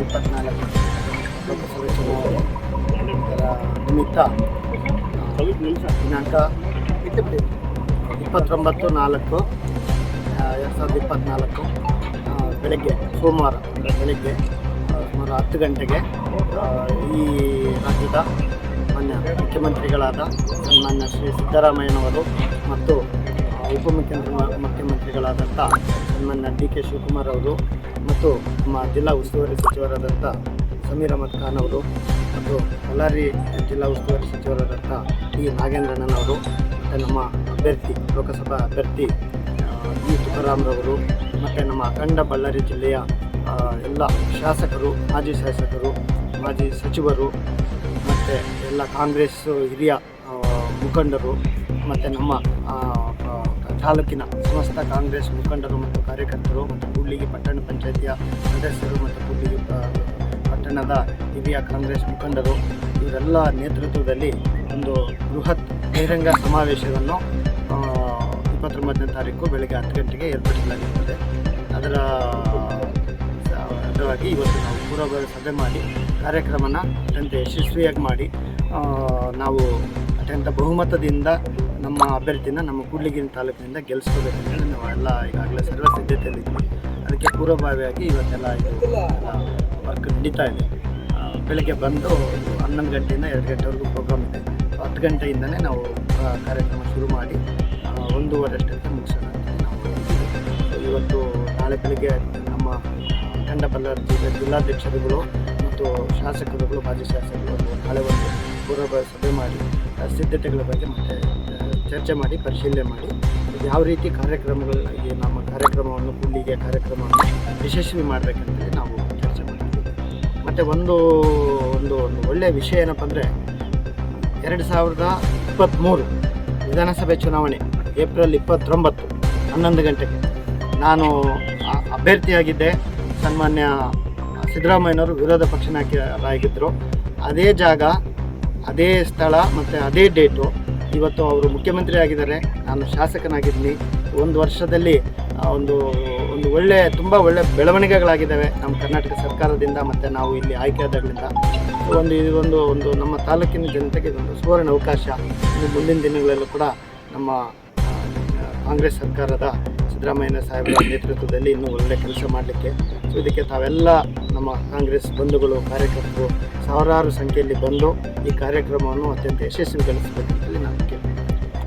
ಸಾವಿರದ ಇಪ್ಪತ್ತ್ನಾಲ್ಕು ಲೋಕಸಭೆ ಚುನಾವಣೆ ನಿಮಿತ್ತ ದಿನಾಂಕ ಇಪ್ಪತ್ತೊಂಬತ್ತು ನಾಲ್ಕು ಎರಡು ಸಾವಿರದ ಇಪ್ಪತ್ನಾಲ್ಕು ಬೆಳಗ್ಗೆ, ಸೋಮವಾರ ಅಂದರೆ ಬೆಳಗ್ಗೆ ಸುಮಾರು ಹತ್ತು ಗಂಟೆಗೆ ಈ ರಾಜ್ಯದ ಮಾನ್ಯ ಮುಖ್ಯಮಂತ್ರಿಗಳಾದ ಸನ್ಮಾನ್ಯ ಶ್ರೀ ಸಿದ್ದರಾಮಯ್ಯನವರು ಮತ್ತು ಉಪಮುಖ್ಯಮಂತ್ರಿ ಮುಖ್ಯಮಂತ್ರಿಗಳಾದಂಥ ಸನ್ಮಾನ್ಯ ಡಿ ಕೆ ಶಿವಕುಮಾರ್ ಅವರು ಮತ್ತು ನಮ್ಮ ಜಿಲ್ಲಾ ಉಸ್ತುವಾರಿ ಸಚಿವರಾದಂಥ ಸಮೀರ್ ಅಹಮದ್ ಖಾನ್ ಅವರು ಮತ್ತು ಬಳ್ಳಾರಿ ಜಿಲ್ಲಾ ಉಸ್ತುವಾರಿ ಸಚಿವರಾದಂಥ ಟಿ ನಾಗೇಂದ್ರಣ್ಣನವರು ಮತ್ತು ನಮ್ಮ ಅಭ್ಯರ್ಥಿ ಲೋಕಸಭಾ ಅಭ್ಯರ್ಥಿ ಇ ತುಕಾರಾಮ್ರವರು ಮತ್ತು ನಮ್ಮ ಅಖಂಡ ಬಳ್ಳಾರಿ ಜಿಲ್ಲೆಯ ಎಲ್ಲ ಶಾಸಕರು, ಮಾಜಿ ಶಾಸಕರು, ಮಾಜಿ ಸಚಿವರು ಮತ್ತು ಎಲ್ಲ ಕಾಂಗ್ರೆಸ್ ಹಿರಿಯ ಮುಖಂಡರು ಮತ್ತು ನಮ್ಮ ತಾಲೂಕಿನ ಸಮಸ್ತ ಕಾಂಗ್ರೆಸ್ ಮುಖಂಡರು ಮತ್ತು ಕಾರ್ಯಕರ್ತರು ಮತ್ತು ಕೂಡ್ಲಿಗಿ ಪಟ್ಟಣ ಪಂಚಾಯತಿಯ ಸದಸ್ಯರು ಮತ್ತು ಕೂಡ್ಲಿಗಿ ಪಟ್ಟಣದ ಹಿರಿಯ ಕಾಂಗ್ರೆಸ್ ಮುಖಂಡರು, ಇವರೆಲ್ಲ ನೇತೃತ್ವದಲ್ಲಿ ಒಂದು ಬೃಹತ್ ಬಹಿರಂಗ ಸಮಾವೇಶವನ್ನು ಇಪ್ಪತ್ತೊಂಬತ್ತನೇ ತಾರೀಕು ಬೆಳಗ್ಗೆ ಹತ್ತು ಗಂಟೆಗೆ ಏರ್ಪಡಿಸಲಾಗಿರುತ್ತದೆ. ಅದರ ಅದರವಾಗಿ ಇವತ್ತು ನಾವು ಪೂರ್ವಭಾವಿ ಸಭೆ ಮಾಡಿ, ಕಾರ್ಯಕ್ರಮನ ಅತ್ಯಂತ ಯಶಸ್ವಿಯಾಗಿ ಮಾಡಿ ನಾವು ಅತ್ಯಂತ ಬಹುಮತದಿಂದ ನಮ್ಮ ಅಭ್ಯರ್ಥಿನ ನಮ್ಮ ಕೂಡ್ಲಿಗಿನ ತಾಲೂಕಿನಿಂದ ಗೆಲ್ಲಿಸ್ಕೋಬೇಕಂತೇಳಿ ನಾವು ಎಲ್ಲ ಈಗಾಗಲೇ ಸರ್ವ ಸಿದ್ಧತೆಯಲ್ಲಿದ್ದೀವಿ ಅದಕ್ಕೆ ಪೂರ್ವಭಾವಿಯಾಗಿ ಇವತ್ತೆಲ್ಲ ವರ್ಕ್ ನಡೀತಾ ಇದೆ. ಬೆಳಗ್ಗೆ ಬಂದು ಹನ್ನೊಂದು ಗಂಟೆಯಿಂದ ಎರಡು ಗಂಟೆವರೆಗೂ ಪ್ರೋಗ್ರಾಮ್ ಇದೆ. ಹತ್ತು ಗಂಟೆಯಿಂದನೇ ನಾವು ಕಾರ್ಯಕ್ರಮ ಶುರು ಮಾಡಿ ಒಂದೂವರೆ ಅಷ್ಟಕ್ಕೆ ಮುಗಿಸೋಣ ನಾವು ಇವತ್ತು ನಾಳೆ ಬೆಳಿಗ್ಗೆ ನಮ್ಮ ತಂಡ ಬಳ್ಳಾರಿ ಜಿಲ್ಲೆ ಜಿಲ್ಲಾಧ್ಯಕ್ಷರುಗಳು ಮತ್ತು ಶಾಸಕರುಗಳು, ಮಾಜಿ ಶಾಸಕರು ಒಂದು ನಾಳೆ ಒಂದು ಪೂರ್ವಭಾವಿ ಸಭೆ ಮಾಡಿ ಸಿದ್ಧತೆಗಳ ಬಗ್ಗೆ ಮತ್ತೆ ಚರ್ಚೆ ಮಾಡಿ, ಪರಿಶೀಲನೆ ಮಾಡಿ, ಯಾವ ರೀತಿ ಕಾರ್ಯಕ್ರಮಗಳಿಗೆ ನಮ್ಮ ಕಾರ್ಯಕ್ರಮವನ್ನು, ಹುಲ್ಲಿಗೆ ಕಾರ್ಯಕ್ರಮವನ್ನು ಯಶಸ್ವಿ ಮಾಡಬೇಕಂತ ನಾವು ಚರ್ಚೆ ಮಾಡ್ತೀವಿ. ಮತ್ತು ಒಂದು ಒಂದು ಒಂದು ಒಳ್ಳೆಯ ವಿಷಯ ಏನಪ್ಪ ಅಂದರೆ, ಎರಡು ಸಾವಿರದ ಇಪ್ಪತ್ತ್ಮೂರು ವಿಧಾನಸಭೆ ಚುನಾವಣೆ, ಏಪ್ರಿಲ್ ಇಪ್ಪತ್ತೊಂಬತ್ತು, ಹನ್ನೊಂದು ಗಂಟೆಗೆ, ನಾನು ಅಭ್ಯರ್ಥಿಯಾಗಿದ್ದೆ. ಸನ್ಮಾನ್ಯ ಸಿದ್ದರಾಮಯ್ಯನವರು ವಿರೋಧ ಪಕ್ಷ ನಾಯಕರಾಗಿದ್ದರು ಅದೇ ಜಾಗ ಅದೇ ಸ್ಥಳ ಮತ್ತು ಅದೇ ಡೇಟು. ಇವತ್ತು ಅವರು ಮುಖ್ಯಮಂತ್ರಿ ಆಗಿದ್ದಾರೆ. ನಾನು ಶಾಸಕನಾಗಿದ್ದೀನಿ. ಒಂದು ವರ್ಷದಲ್ಲಿ ಒಂದು ಒಂದು ಒಳ್ಳೆ, ತುಂಬ ಒಳ್ಳೆ ಬೆಳವಣಿಗೆಗಳಾಗಿದ್ದಾವೆ ನಮ್ಮ ಕರ್ನಾಟಕ ಸರ್ಕಾರದಿಂದ ಮತ್ತು ನಾವು ಇಲ್ಲಿ ಆಯ್ಕೆಯಾದಾಗಲಿಂದ. ಒಂದು ಇದೊಂದು ಒಂದು ನಮ್ಮ ತಾಲೂಕಿನ ಜನತೆಗೆ ಒಂದು ಸುವರ್ಣ ಅವಕಾಶ. ಮುಂದಿನ ದಿನಗಳಲ್ಲೂ ಕೂಡ ನಮ್ಮ ಕಾಂಗ್ರೆಸ್ ಸರ್ಕಾರದ ಸಿದ್ದರಾಮಯ್ಯ ಸಾಹೇಬರ ನೇತೃತ್ವದಲ್ಲಿ ಇನ್ನೂ ಒಳ್ಳೆ ಕೆಲಸ ಮಾಡಲಿಕ್ಕೆ. ಸೊ, ಇದಕ್ಕೆ ತಾವೆಲ್ಲ ನಮ್ಮ ಕಾಂಗ್ರೆಸ್ ಬಂಧುಗಳು ಕಾರ್ಯಕರ್ತರು ಸಾವಿರಾರು ಸಂಖ್ಯೆಯಲ್ಲಿ ಬಂದು ಈ ಕಾರ್ಯಕ್ರಮವನ್ನು ಅತ್ಯಂತ ಯಶಸ್ವಿಗೊಳಿಸಬೇಕಂತೇಳಿ ನಾನು ಕೇಳ್ತೀನಿ.